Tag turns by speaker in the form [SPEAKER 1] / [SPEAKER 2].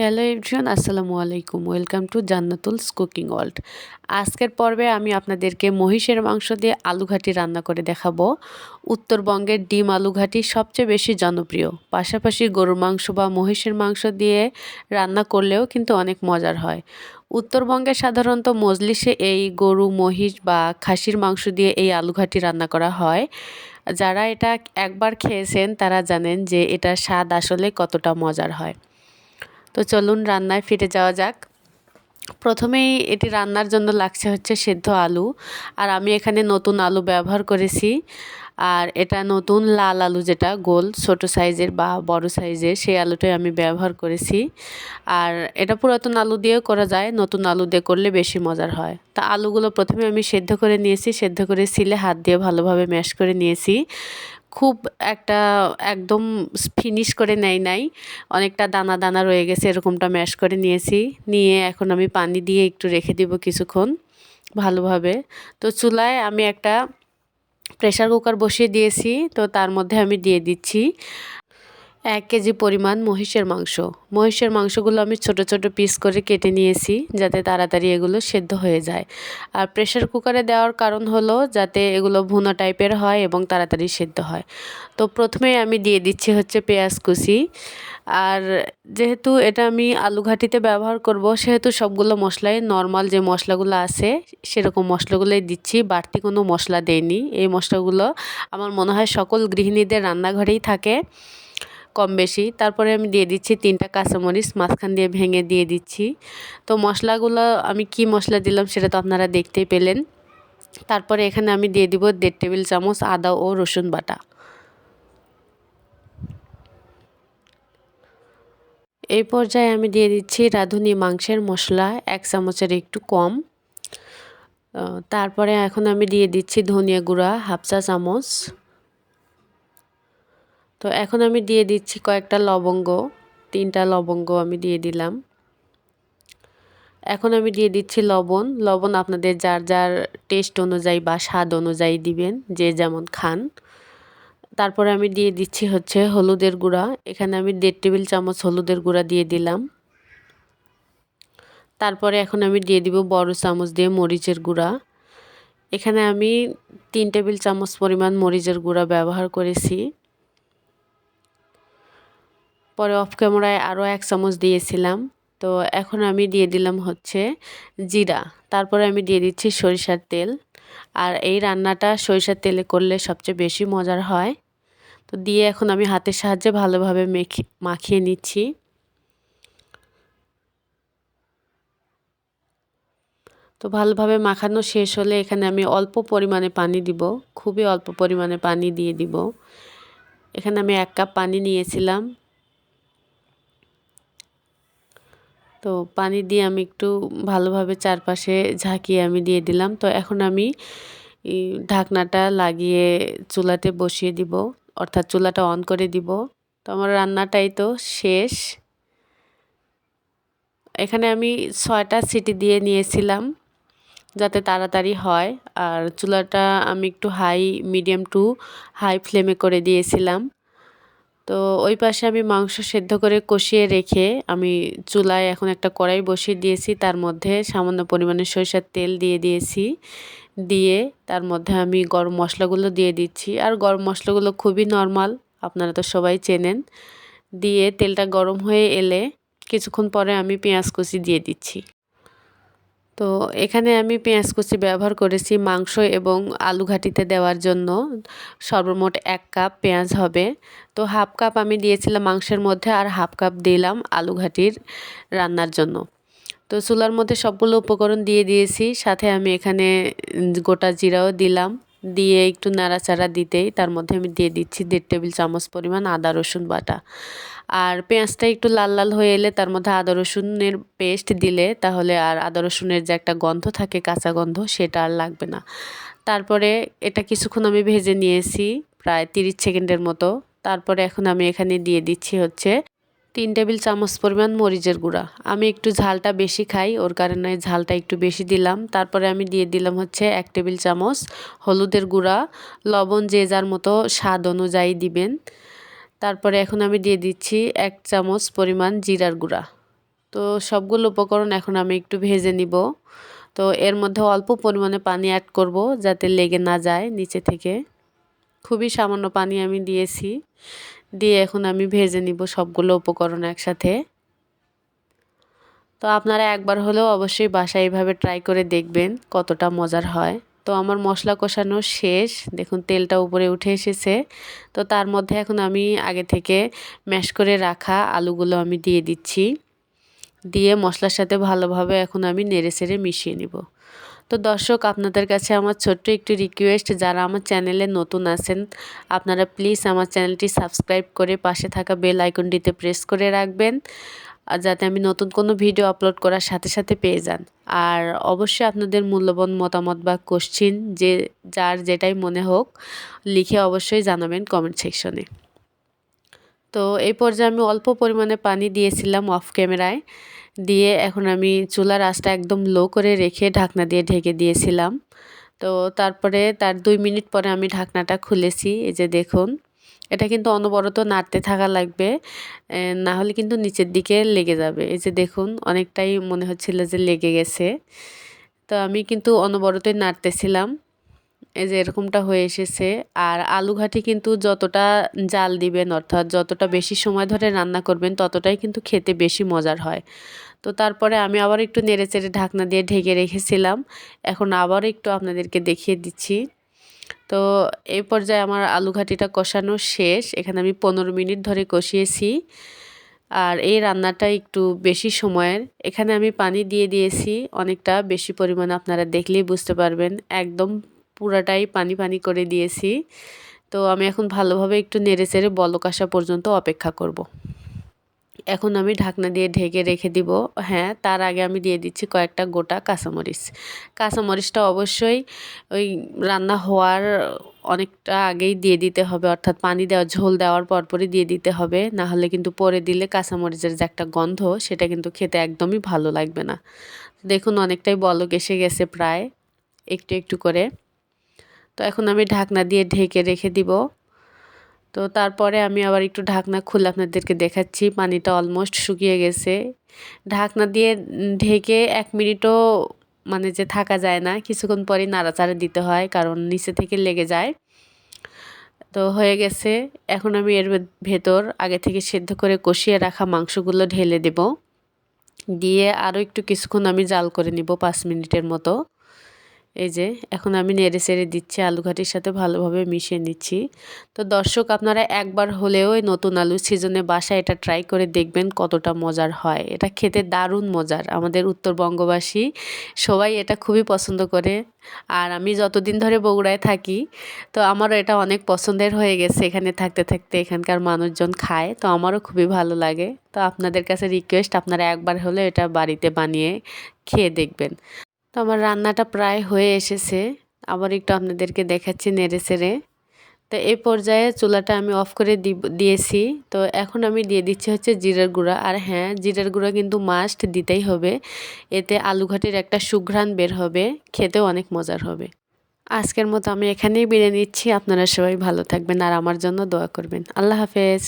[SPEAKER 1] Hello everyone আসসালামু আলাইকুম। Welcome to Jannatul's cooking world আজকের পর্বে আমি আপনাদেরকে মহিষের মাংস দিয়ে আলুঘাটি রান্না করে দেখাবো। উত্তরবঙ্গের ডিম আলুঘাটি সবচেয়ে বেশি জনপ্রিয়। পাশাপাশি গরুর মাংস বা মহিষের মাংস দিয়ে রান্না করলেও কিন্তু অনেক মজার হয়। উত্তরবঙ্গে সাধারণত মজলিসে এই গরু, মহিষ বা খাসির মাংস দিয়ে এই আলুঘাটি রান্না করা হয়। যারা এটা একবার খেয়েছেন, তারা জানেন যে এটা স্বাদ আসলে কতটা মজার হয়। তো চলুন রান্নায় ফিরে যাওয়া যাক। প্রথমেই এটি রান্নার জন্য লাগছে হচ্ছে সেদ্ধ আলু। আর আমি এখানে নতুন আলু ব্যবহার করেছি। আর এটা নতুন লাল আলু যেটা, গোল, ছোট সাইজের বা বড় সাইজের, সেই আলুটাই আমি ব্যবহার করেছি। আর এটা পুরাতন আলু দিয়েও করা যায়, নতুন আলু দিয়ে করলে বেশি মজার হয়। তা আলুগুলো প্রথমে আমি সেদ্ধ করে নিয়েছি, সেদ্ধ করে সিলে হাত দিয়ে ভালোভাবে ম্যাশ করে নিয়েছি। খুব একটা একদম ফিনিশ করে নেয় নাই। অনেকটা দানা দানা রয়ে গেছে, এরকমটা ম্যাশ করে নিয়েছি। নিয়ে এখন আমি পানি দিয়ে একটু রেখে দিব কিছুক্ষণ ভালোভাবে। তো চুলায় আমি একটা প্রেশার কুকার বসিয়ে দিয়েছি, তো তার মধ্যে আমি দিয়ে দিচ্ছি। এক কেজি পরিমাণ মহিষের মাংস। মহিষের মাংসগুলো আমি ছোট ছোট পিস করে কেটে নিয়েছি যাতে তাড়াতাড়ি এগুলো সেদ্ধ হয়ে যায়। আর প্রেশার কুকারে দেওয়ার কারণ হলো যাতে এগুলো ভুনা টাইপের হয় এবং তাড়াতাড়ি সেদ্ধ হয়। তো প্রথমে আমি দিয়ে দিচ্ছি হচ্ছে পেঁয়াজ কুচি। আর যেহেতু এটা আমি আলু ঘাটিতে ব্যবহার করব, সেহেতু সবগুলো মশলাই নর্মাল যে মশলাগুলো আছে, সেরকম মশলাগুলোই দিচ্ছি। বাড়তি কোনো মশলা দেয়নি এই মশলাগুলো আমার মনে হয় সকল গৃহিণীদের রান্নাঘরেই থাকে। কম বেশি। তারপরে আমি দিয়ে দিচ্ছি তিনটা কাঁচামরিচ, মাঝখান দিয়ে ভেঙে দিয়ে দিচ্ছি। তো মশলাগুলো আমি কি মশলা দিলাম সেটা তো আপনারা দেখতেই পেলেন। তারপরে এখানে আমি দিয়ে দিব দেড় টেবিল চামচ আদা ও রসুন বাটা। এই পর্যায়ে আমি দিয়ে দিচ্ছি রাঁধুনি মাংসের মশলা, এক চামচের একটু কম। তারপরে এখন আমি দিয়ে দিচ্ছি ধনিয়া গুঁড়া, হাফ চা চামচ। তো এখন আমি দিয়ে দিচ্ছি কয়েকটা লবঙ্গ, তিনটা লবঙ্গ আমি দিয়ে দিলাম। এখন আমি দিয়ে দিচ্ছি লবণ। লবণ আপনাদের যার যার টেস্ট অনুযায়ী বা স্বাদ অনুযায়ী দিবেন, যে যেমন খান। তারপরে আমি দিয়ে দিচ্ছি হচ্ছে হলুদের গুঁড়া। এখানে আমি দেড় টেবিল চামচ হলুদের গুঁড়া দিয়ে দিলাম। তারপরে এখন আমি দিয়ে দিব বড় চামচ দিয়ে মরিচের গুঁড়া। এখানে আমি তিন টেবিল চামচ পরিমাণ মরিচের গুঁড়া ব্যবহার করেছি। পরে অফ ক্যামেরায় আরও এক চামচ দিয়েছিলাম। তো এখন আমি দিয়ে দিলাম হচ্ছে জিরা। তারপরে আমি দিয়ে দিচ্ছি সরিষার তেল। আর এই রান্নাটা সরিষার তেলে করলে সবচেয়ে বেশি মজার হয়। তো দিয়ে এখন আমি হাতের সাহায্যে ভালোভাবে মেখে, মাখিয়ে নিচ্ছি। তো ভালোভাবে মাখানো শেষ হলে এখানে আমি অল্প পরিমাণে পানি দিব। খুবই অল্প পরিমাণে পানি দিয়ে দিব। এখানে আমি এক কাপ পানি নিয়েছিলাম। তো পানি দিয়ে আমি একটু ভালোভাবে চারপাশে ঝাঁকিয়ে আমি দিয়ে দিলাম। তো এখন আমি ঢাকনাটা লাগিয়ে চুলাতে বসিয়ে দিব, অর্থাৎ চুলাটা অন করে দিব। তো আমার রান্নাটাই তো শেষ। এখানে আমি ছয়টা সিটি দিয়ে নিয়েছিলাম যাতে তাড়াতাড়ি হয়। আর চুলাটা আমি একটু হাই, মিডিয়াম টু হাই ফ্লেমে করে দিয়েছিলাম। তো ওই পাশে আমি মাংস সেদ্ধ করে কষিয়ে রেখে আমি চুলায় এখন একটা কড়াই বসিয়ে দিয়েছি। তার মধ্যে সামান্য পরিমাণে সরিষার তেল দিয়ে দিয়েছি। দিয়ে তার মধ্যে আমি গরম মশলাগুলো দিয়ে দিচ্ছি। আর গরম মশলাগুলো খুবই নর্মাল, আপনারা তো সবাই চেনেন। দিয়ে তেলটা গরম হয়ে এলে কিছুক্ষণ পরে আমি পেঁয়াজ কুচি দিয়ে দিচ্ছি। তো এখানে আমি পেঁয়াজ কুচি ব্যবহার করেছি মাংস এবং আলু ঘাটিতে দেওয়ার জন্য। সর্বমোট এক কাপ পেঁয়াজ হবে। তো হাফ কাপ আমি দিয়েছিলাম মাংসের মধ্যে আর হাফ কাপ দিলাম আলু ঘাটির রান্নার জন্য। তো চুলার মধ্যে সবগুলো উপকরণ দিয়ে দিয়েছি। সাথে আমি এখানে গোটা জিরাও দিলাম। দিয়ে একটু নাড়াচাড়া দিতেই তার মধ্যে আমি দিয়ে দিচ্ছি দেড় টেবিল চামচ পরিমাণ আদা, রসুন বাটা। আর পেঁয়াজটা একটু লাল লাল হয়ে এলে তার মধ্যে আদা, রসুনের পেস্ট দিলে তাহলে আর আদা, রসুনের যে একটা গন্ধ থাকে, কাঁচা গন্ধ, সেটা আর লাগবে না। তারপরে এটা কিছুক্ষণ আমি ভেজে নিয়েছি, প্রায় তিরিশ সেকেন্ডের মতো। তারপরে এখন আমি এখানে দিয়ে দিচ্ছি হচ্ছে তিন টেবিল চামচ পরিমাণ মরিচের গুঁড়া। আমি একটু ঝালটা বেশি খাই, ওর কারণে ঝালটা একটু বেশি দিলাম। তারপরে আমি দিয়ে দিলাম হচ্ছে এক টেবিল চামচ হলুদের গুঁড়া। লবণ যে যার মতো স্বাদ অনুযায়ী দিবেন। তারপরে এখন আমি দিয়ে দিচ্ছি এক চামচ পরিমাণ জিরার গুঁড়া। তো সবগুলো উপকরণ এখন আমি একটু ভেজে নিব। তো এর মধ্যে অল্প পরিমাণে পানি অ্যাড করব যাতে লেগে না যায় নিচে থেকে। খুবই সামান্য পানি আমি দিয়েছি। দিয়ে এখন আমি ভেজে নিব সবগুলো উপকরণ একসাথে। তো আপনারা একবার হলেও অবশ্যই বাসায় এইভাবে ট্রাই করে দেখবেন কতটা মজার হয়। তো আমার মশলা কষানো শেষ, দেখুন তেলটা উপরে উঠে এসেছে। তো তার মধ্যে এখন আমি আগে থেকে ম্যাশ করে রাখা আলুগুলো আমি দিয়ে দিচ্ছি। দিয়ে মশলার সাথে ভালোভাবে এখন আমি নেড়ে সেড়ে মিশিয়ে নিব। তো দর্শক, আপনাদের কাছে আমার ছোট্ট একটি রিকোয়েস্ট যারা আমার চ্যানেলে নতুন আছেন, আপনারা প্লিজ আমার চ্যানেলটি সাবস্ক্রাইব করে পাশে থাকা বেল আইকনটিতে প্রেস করে রাখবেন, আর যাতে আমি নতুন কোনো ভিডিও আপলোড করার সাথে সাথে পেয়ে যান। আর অবশ্যই আপনাদের মূল্যবান মতামত বা কোশ্চিন যে, যার যেটাই মনে হোক, লিখে অবশ্যই জানাবেন কমেন্ট সেকশনে তো, এই পর্যায়ে আমি অল্প পরিমাণে পানি দিয়েছিলাম অফ ক্যামেরায় দিয়ে এখন আমি চুলার আঁচটা একদম লো করে রেখে ঢাকনা দিয়ে ঢেকে দিয়েছিলাম। তো তারপরে তার দুই মিনিট পরে আমি ঢাকনাটা খুলেছি, এই যে দেখুন। এটা কিন্তু অনবরত নাড়তে থাকা লাগবে না হলে কিন্তু নিচের দিকে লেগে যাবে। এই যে দেখুন, অনেকটাই মনে হচ্ছিল যে লেগে গেছে। তো আমি কিন্তু অনবরতই নাড়তেছিলাম। এই যে এরকমটা হয়ে এসেছে। আর আলু ঘাটি কিন্তু যতটা জাল দিবেন, অর্থাৎ যতটা বেশি সময় ধরে রান্না করবেন, ততটাই কিন্তু খেতে বেশি মজার হয়। তো তারপরে আমি আবার একটু নেড়ে চেড়ে ঢাকনা দিয়ে ঢেকে রেখেছিলাম। এখন আবার একটু আপনাদেরকে দেখিয়ে দিচ্ছি। তো এই পর্যায়ে আমার আলু ঘাটিটা কষানো শেষ। এখানে আমি পনেরো মিনিট ধরে কষিয়েছি। আর এই রান্নাটা একটু বেশি সময়ের। এখানে আমি পানি দিয়ে দিয়েছি অনেকটা। বেশি পরিমাণে আপনারা দেখলেই বুঝতে পারবেন। একদম পুরাটাই পানি পানি করে দিয়েছি। তো আমি এখন ভালোভাবে একটু নেড়ে চেড়ে বলক আসা পর্যন্ত অপেক্ষা করব। এখন আমি ঢাকনা দিয়ে ঢেকে রেখে দিব। হ্যাঁ তার আগে আমি দিয়ে দিচ্ছি কয়েকটা গোটা কাঁচামরিচ। কাঁচামরিচটা অবশ্যই ওই রান্না হওয়ার অনেকটা আগেই দিয়ে দিতে হবে, অর্থাৎ পানি দেওয়া, ঝোল দেওয়ার পরপরই দিয়ে দিতে হবে। না হলে কিন্তু পরে দিলে কাঁচামরিচের যে একটা গন্ধ, সেটা কিন্তু খেতে একদমই ভালো লাগবে না। দেখুন, অনেকটাই বলক এসে গেছে প্রায়, একটু একটু করে। তো এখন আমি ঢাকনা দিয়ে ঢেকে রেখে দিব। তো তারপরে আমি আবার একটু ঢাকনা খুলে আপনাদেরকে দেখাচ্ছি। পানিটা অলমোস্ট শুকিয়ে গেছে। ঢাকনা দিয়ে ঢেকে এক মিনিটও মানে যে থাকা যায় না, কিছুক্ষণ পরে নাড়াচাড়া দিতে হয়, কারণ নিচে থেকে লেগে যায়। তো হয়ে গেছে। এখন আমি এর ভেতর আগে থেকে সেদ্ধ করে কষিয়ে রাখা মাংসগুলো ঢেলে দেব। দিয়ে আরও একটু কিছুক্ষণ আমি জাল করে নিব পাঁচ মিনিটের মতো। এই যে, এখন আমি নেড়ে সেড়ে দিচ্ছি আলু ঘাটির সাথে ভালোভাবে মিশিয়ে নিচ্ছি। তো দর্শক, আপনারা একবার হলেও এই নতুন আলু সিজনে বাসায় এটা ট্রাই করে দেখবেন কতটা মজার হয়। এটা খেতে দারুণ মজার। আমাদের উত্তরবঙ্গবাসী সবাই এটা খুবই পছন্দ করে। আর আমি যতদিন ধরে বগুড়ায় থাকি, তো আমারও এটা অনেক পছন্দের হয়ে গেছে এখানে থাকতে থাকতে এখানকার মানুষজন খায়, তো আমারও খুবই ভালো লাগে। তো আপনাদের কাছে রিকোয়েস্ট আপনারা একবার হলে এটা বাড়িতে বানিয়ে খেয়ে দেখবেন। তো আমার রান্নাটা প্রায় হয়ে এসেছে। আবার একটু আপনাদেরকে দেখাচ্ছি নেড়ে সেড়ে তো এই পর্যায়ে চুলাটা আমি অফ করে দিয়েছি। তো এখন আমি দিয়ে দিচ্ছি হচ্ছে জিরার গুঁড়া। আর হ্যাঁ জিরার গুঁড়া কিন্তু মাস্ট দিতেই হবে। এতে আলু ঘাটির একটা সুঘ্রাণ বের হবে। খেতেও অনেক মজার হবে। আজকের মতো আমি এখানেই বেরিয়ে নিচ্ছি। আপনারা সবাই ভালো থাকবেন আর আমার জন্য দোয়া করবেন। আল্লাহ হাফেজ।